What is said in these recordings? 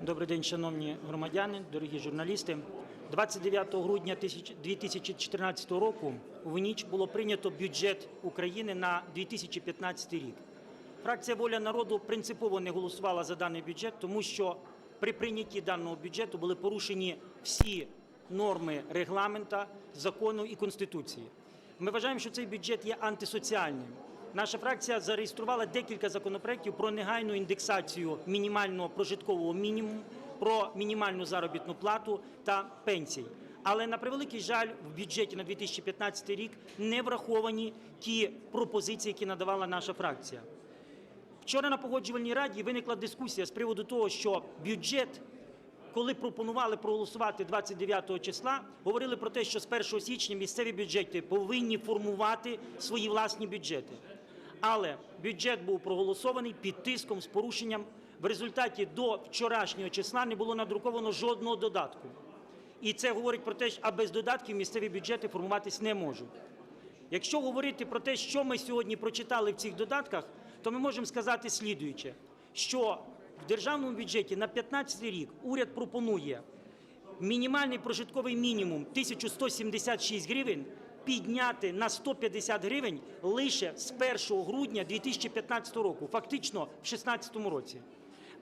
Добрий день, шановні громадяни, дорогі журналісти. 29 грудня 2014 року в ніч було прийнято бюджет України на 2015 рік. Фракція Воля народу принципово не голосувала за даний бюджет, тому що при прийнятті даного бюджету були порушені всі норми регламента, закону і конституції. Ми вважаємо, що цей бюджет є антисоціальним. Наша фракція зареєструвала декілька законопроєктів про негайну індексацію мінімального прожиткового мінімуму, про мінімальну заробітну плату та пенсій. Але на превеликий жаль, в бюджеті на 2015 рік не враховані ті пропозиції, які надавала наша фракція. Вчора на погоджувальній раді виникла дискусія з приводу того, що бюджет, коли пропонували проголосувати 29 числа, говорили про те, що з 1 січня місцеві бюджети повинні формувати свої власні бюджети. Але бюджет був проголосований під тиском з порушенням. В результаті до вчорашнього числа не було надруковано жодного додатку. І це говорить про те, що без додатків місцеві бюджети формуватись не можуть. Якщо говорити про те, що ми сьогодні прочитали в цих додатках, то ми можемо сказати слідуюче, що в державному бюджеті на 2015 рік уряд пропонує мінімальний прожитковий мінімум 1176 гривень підняти на 150 гривень лише з 1 грудня 2015 року, фактично в 2016 році.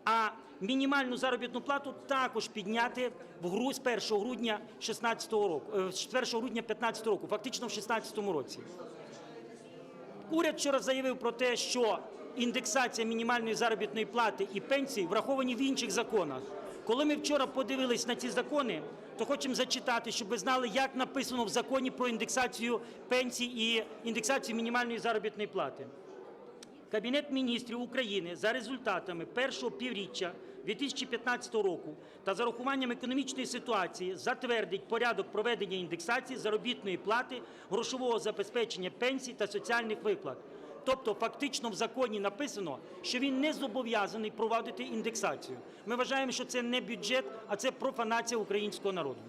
А мінімальну заробітну плату також підняти в гру з 1 грудня 16 року, е, з 1 грудня 15 року, фактично в 16 році. Уряд вчора заявив про те, що індексація мінімальної заробітної плати і пенсії враховані в інших законах. Коли ми вчора подивились на ці закони, то хочемо зачитати, щоб ви знали, як написано в законі про індексацію пенсій і індексацію мінімальної заробітної плати. Кабінет міністрів України за результатами першого півріччя 2015 року та за рахуванням економічної ситуації затвердить порядок проведення індексації заробітної плати, грошового забезпечення пенсій та соціальних виплат. Тобто, фактично в законі написано, що він не зобов'язаний проводити індексацію. Ми вважаємо, що це не бюджет, а це профанація українського народу.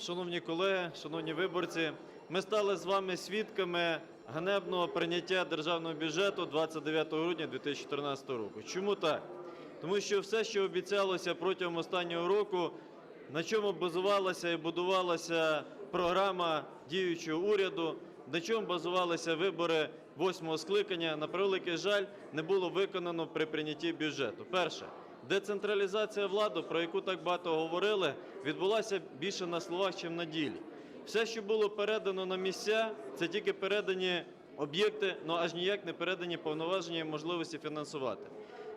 Шановні колеги, шановні виборці, ми стали з вами свідками ганебного прийняття державного бюджету 29 грудня 2014 року. Чому так? Тому що все, що обіцялося протягом останнього року, на чому базувалася і будувалася програма діючого уряду, на чому базувалися вибори восьмого скликання, на превеликий жаль, не було виконано при прийнятті бюджету. Перше. Децентралізація влади, про яку так багато говорили, відбулася більше на словах, ніж на ділі. Все, що було передано на місця, це тільки передані об'єкти, але аж ніяк не передані повноваження і можливості фінансувати.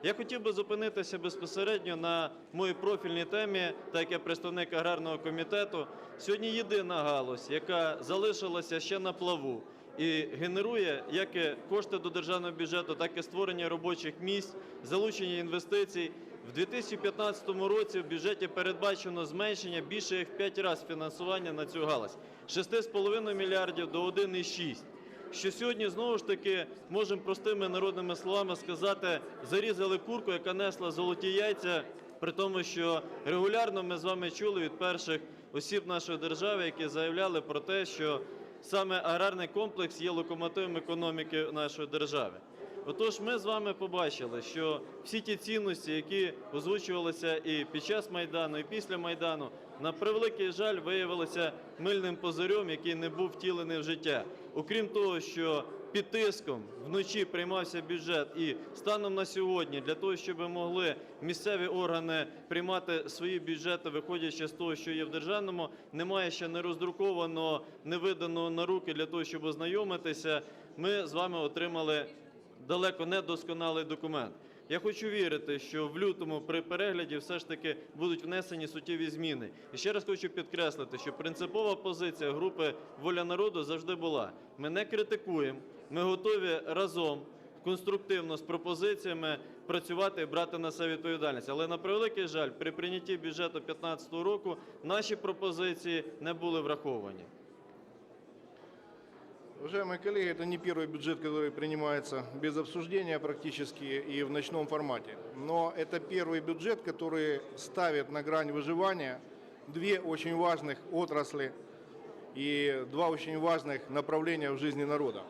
Я хотів би зупинитися безпосередньо на моїй профільній темі, так як представник аграрного комітету. Сьогодні єдина галузь, яка залишилася ще на плаву і генерує як кошти до державного бюджету, так і створення робочих місць, залучення інвестицій. В 2015 році в бюджеті передбачено зменшення більше як в 5 разів фінансування на цю галузь з 6,5 мільярдів до 1,6. Що сьогодні знову ж таки можемо простими народними словами сказати, зарізали курку, яка несла золоті яйця, при тому, що регулярно ми з вами чули від перших осіб нашої держави, які заявляли про те, що саме аграрний комплекс є локомотивом економіки нашої держави. Отож, ми з вами побачили, що всі ті цінності, які озвучувалися і під час Майдану, і після Майдану, на превеликий жаль, виявилися мильним позирем, який не був втілений в життя. Окрім того, що під тиском вночі приймався бюджет, і станом на сьогодні, для того, щоб могли місцеві органи приймати свої бюджети, виходячи з того, що є в державному, немає ще не роздрукованого, не виданого на руки для того, щоб ознайомитися. Ми з вами отримали далеко не досконалий документ. Я хочу вірити, що в лютому при перегляді все ж таки будуть внесені суттєві зміни. І ще раз хочу підкреслити, що принципова позиція групи Воля народу завжди була. Ми не критикуємо, ми готові разом конструктивно з пропозиціями працювати і брати на себе відповідальність. Але на превеликий жаль, при прийнятті бюджету 2015 року наші пропозиції не були враховані. Уважаемые коллеги, это не первый бюджет, который принимается без обсуждения практически и в ночном формате. Но это первый бюджет, который ставит на грань выживания две очень важных отрасли и два очень важных направления в жизни народа.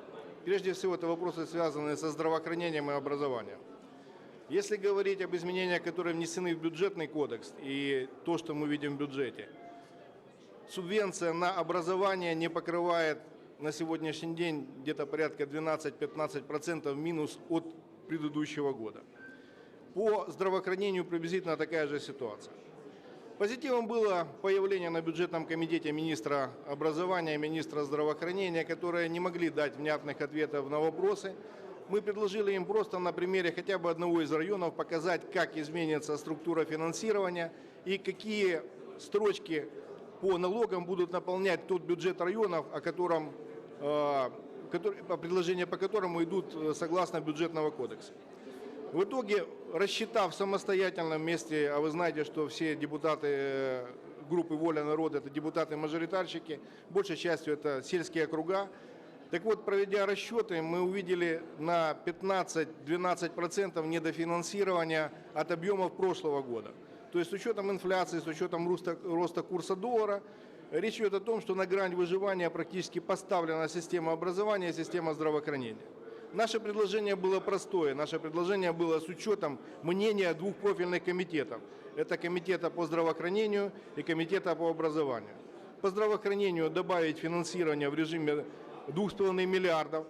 Прежде всего, это вопросы, связанные со здравоохранением и образованием. Если говорить об изменениях, которые внесены в бюджетный кодекс и то, что мы видим в бюджете, субвенция на образование не покрывает на сегодняшний день где-то порядка 12-15% минус от предыдущего года. По здравоохранению приблизительно такая же ситуация. Позитивом было появление на бюджетном комитете министра образования министра здравоохранения, которые не могли дать внятных ответов на вопросы. Мы предложили им просто на примере хотя бы одного из районов показать, как изменится структура финансирования и какие строчки по налогам будут наполнять тот бюджет районов, о котором, э, предложения по которому идут э, согласно бюджетного кодекса. В итоге, рассчитав самостоятельно вместе, а вы знаете, что все депутаты э, группы «Воля народа» – это депутаты-мажоритарщики, большей частью это сельские округа. Так вот, проведя расчеты, мы увидели на 15-12% недофинансирования от объемов прошлого года. То есть с учетом инфляции, с учетом роста, роста курса доллара, речь идет о том, что на грань выживания практически поставлена система образования система здравоохранения. Наше предложение было простое. Наше предложение было с учетом мнения двух профильных комитетов. Это комитета по здравоохранению и комитета по образованию. По здравоохранению добавить финансирование в режиме 2,5 миллиардов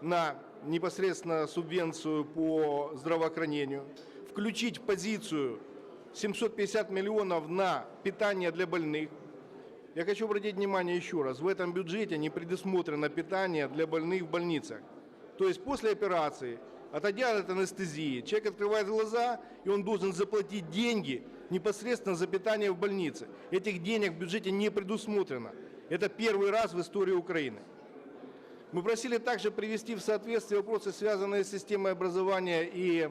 на непосредственно субвенцию по здравоохранению. Включить позицию 750 миллионов на питание для больных. Я хочу обратить внимание еще раз, в этом бюджете не предусмотрено питание для больных в больницах. То есть после операции, отойдя от анестезии, человек открывает глаза, и он должен заплатить деньги непосредственно за питание в больнице. Этих денег в бюджете не предусмотрено. Это первый раз в истории Украины. Мы просили также привести в соответствие вопросы, связанные с системой образования и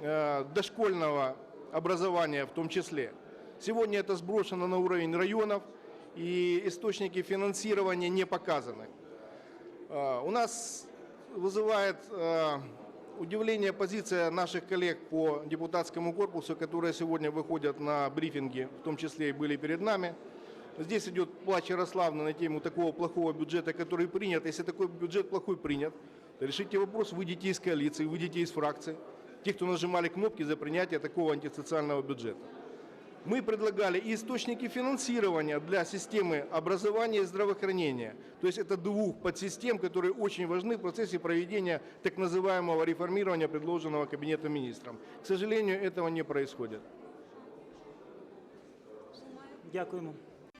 э, дошкольного образования в том числе. Сегодня это сброшено на уровень районов, и источники финансирования не показаны. Э, У нас вызывает э, удивление позиция наших коллег по депутатскому корпусу, которые сегодня выходят на брифинги, в том числе и были перед нами. Здесь идет плач Ярославны на тему такого плохого бюджета, который принят. Если такой бюджет плохой принят, решите вопрос, выйдите из коалиции, выйдите из фракции. Те, кто нажимали кнопки за принятие такого антисоциального бюджета. Мы предлагали и источники финансирования для системы образования и здравоохранения. То есть это двух подсистем, которые очень важны в процессе проведения так называемого реформирования, предложенного Кабинетом министров. К сожалению, этого не происходит. Дякуємо.